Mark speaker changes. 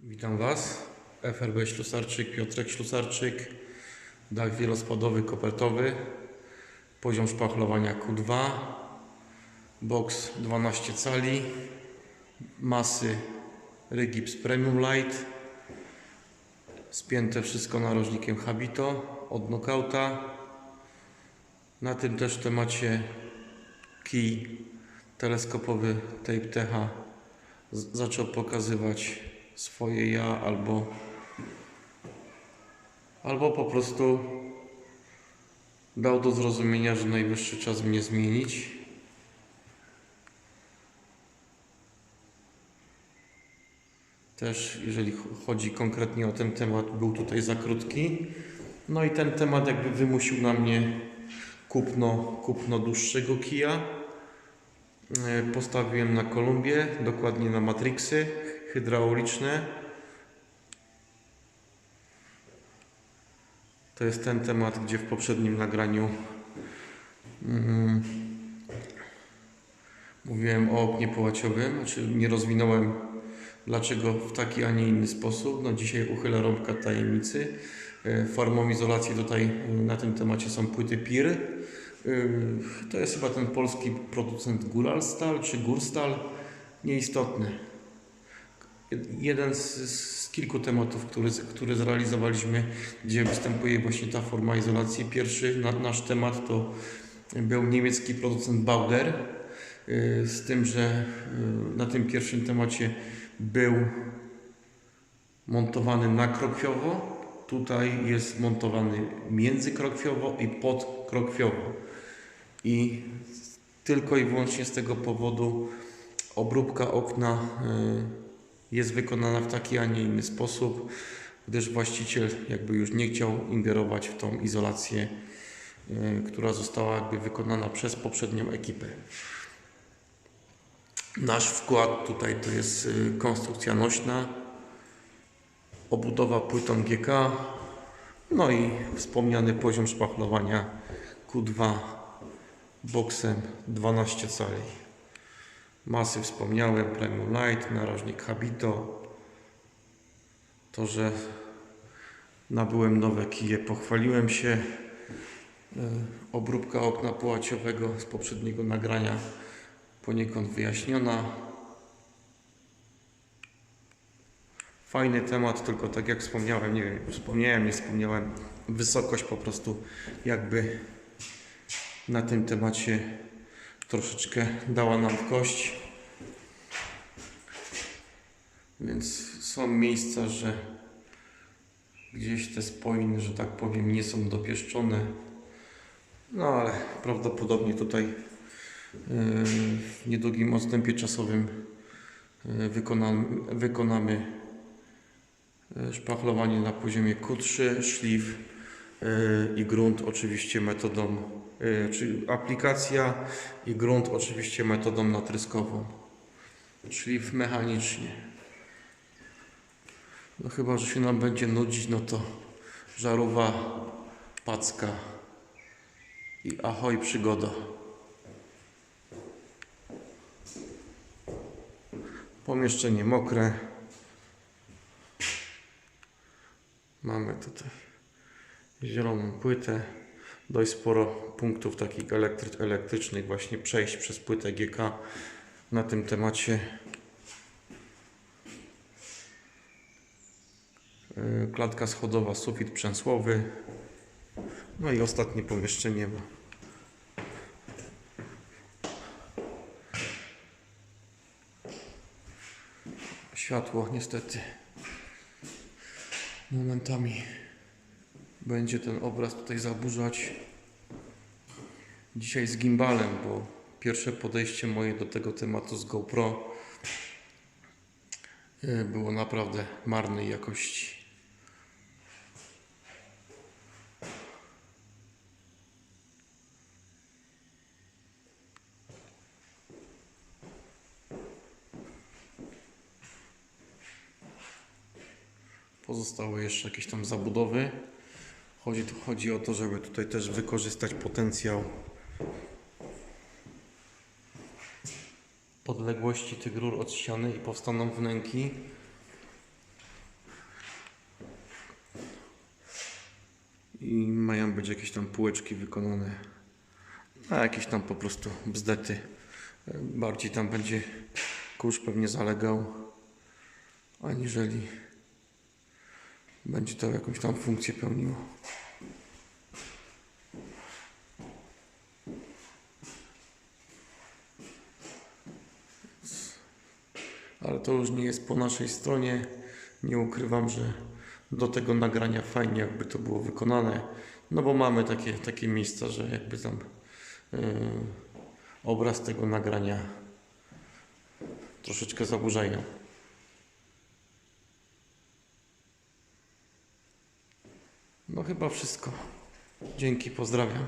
Speaker 1: Witam Was. FRB Ślusarczyk, Piotrek Ślusarczyk. Dach wielospadowy, kopertowy. Poziom szpachlowania Q2. Box 12 cali. Masy Rygips Premium Light. Spięte wszystko narożnikiem Habito od Knockouta. Na tym też temacie kij teleskopowy Tape z- zaczął pokazywać swoje ja albo albo po prostu dał do zrozumienia, że najwyższy czas mnie zmienić. Też jeżeli ch- chodzi konkretnie o ten temat, był tutaj za krótki. No i ten temat jakby wymusił na mnie kupno, kupno dłuższego kija. E, Postawiłem na Kolumbię, dokładnie na Matrixy hydrauliczne. To jest ten temat, gdzie w poprzednim nagraniu mm, mówiłem o oknie połaciowym, znaczy nie rozwinąłem dlaczego w taki, a nie inny sposób. No dzisiaj uchylę rąbka tajemnicy. E, Formą izolacji tutaj e, na tym temacie są płyty PIR. E, To jest chyba ten polski producent Guralstal czy Gurstal. Nieistotny. Jeden z, z kilku tematów, który, który zrealizowaliśmy, gdzie występuje właśnie ta forma izolacji. Pierwszy na, nasz temat to był niemiecki producent Bauder. Z tym, że na tym pierwszym temacie był montowany nakrokwowo. Tutaj jest montowany międzykrokwowo i podkrokwowo. I tylko i wyłącznie z tego powodu obróbka okna y, jest wykonana w taki, a nie inny sposób, gdyż właściciel jakby już nie chciał ingerować w tą izolację, y, która została jakby wykonana przez poprzednią ekipę. Nasz wkład tutaj to jest y, konstrukcja nośna, obudowa płytą GK, no i wspomniany poziom szpachlowania Q2 boksem 12 cali. Masy wspomniałem, Premium Light, narożnik Habito. To, że nabyłem nowe kije, pochwaliłem się. E, Obróbka okna połaciowego z poprzedniego nagrania poniekąd wyjaśniona. Fajny temat, tylko tak jak wspomniałem, nie wiem, wspomniałem, nie wspomniałem, wysokość po prostu jakby na tym temacie troszeczkę dała nam kość. Więc są miejsca, że gdzieś te spoiny, że tak powiem, nie są dopieszczone. No ale prawdopodobnie tutaj yy, w niedługim odstępie czasowym yy, wykonamy, wykonamy szpachlowanie na poziomie Q3, szlif yy, i grunt oczywiście metodą, yy, czyli aplikacja i grunt oczywiście metodą natryskową. Szlif mechanicznie. No chyba, że się nam będzie nudzić, no to żarówa, packa i ahoj przygoda. Pomieszczenie mokre. Mamy tutaj zieloną płytę. Dość sporo punktów takich elektry- elektrycznych, właśnie przejść przez płytę GK na tym temacie. Yy, Klatka schodowa, sufit przęsłowy. No i ostatnie pomieszczenie. Bo światło niestety momentami będzie ten obraz tutaj zaburzać. Dzisiaj z gimbalem, bo pierwsze podejście moje do tego tematu z GoPro yy, było naprawdę marnej jakości. Pozostały jeszcze jakieś tam zabudowy. Chodzi, tu chodzi o to, żeby tutaj też wykorzystać potencjał podległości tych rur od ściany i powstaną wnęki. I mają być jakieś tam półeczki wykonane na jakieś tam po prostu bzdety. Bardziej tam będzie kurz pewnie zalegał, aniżeli będzie to jakąś tam funkcję pełniło. Ale to już nie jest po naszej stronie. Nie ukrywam, że do tego nagrania fajnie jakby to było wykonane. No bo mamy takie, takie miejsca, że jakby tam yy, obraz tego nagrania troszeczkę zaburzają. No chyba wszystko. Dzięki, pozdrawiam.